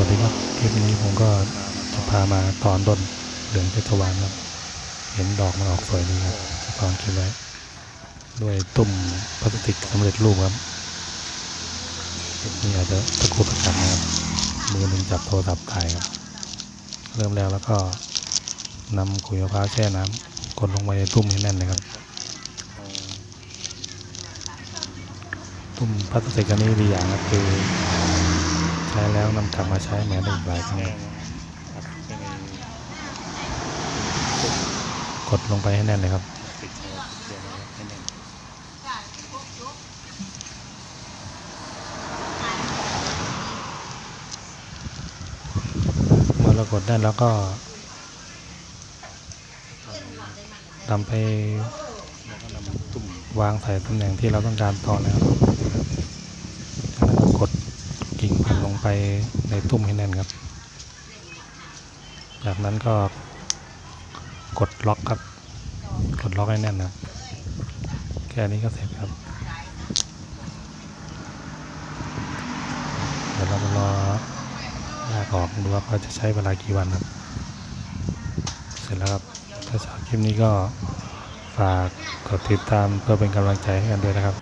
วัสดีครับคลิปนี้ผมก็จะพามาตอนต้นเหลืองเพชรวานครับ เห็นดอกมันออกสวยดีครับจะตอนคลิปไว้ ด้วยตุ่มพลาสติกสำเร็จรูปครับนี่อาจจะตะกุกตะกักนะครับมือหนึ่งจับโทรศัพท์ถ่ายครับ เริ่มแล้วแล้วก็นำขุยมะพร้าวแช่น้ำกดลงไปในตุ่มให้แน่นเลยครับ ตุ่มพลาสติกอันนี้ดีอย่างครับคือ แล้วนำกลับมาใช้ใหม่ได้อีกหลายครั้งกดลงไปให้แน่นเลยครับเมื่อเรากดได้แล้วก็นำไปวางใส่ตำแหน่งที่เราต้องการต่อแล้วกนั้นก็กดกิ่งพัน ลงไปในตุ้มให้แน่นครับ จากนั้นก็กดล็อกครับ กดล็อกให้แน่นครับ แค่นี้ก็เสร็จครับ เดี๋ยวเรามารอลากออกดูว่าเขาจะใช้เวลากี่วันครับ เสร็จแล้วครับ ถ้าชอบคลิปนี้ก็ฝากกดติดตามเพื่อเป็นกำลังใจให้กันด้วยนะครับ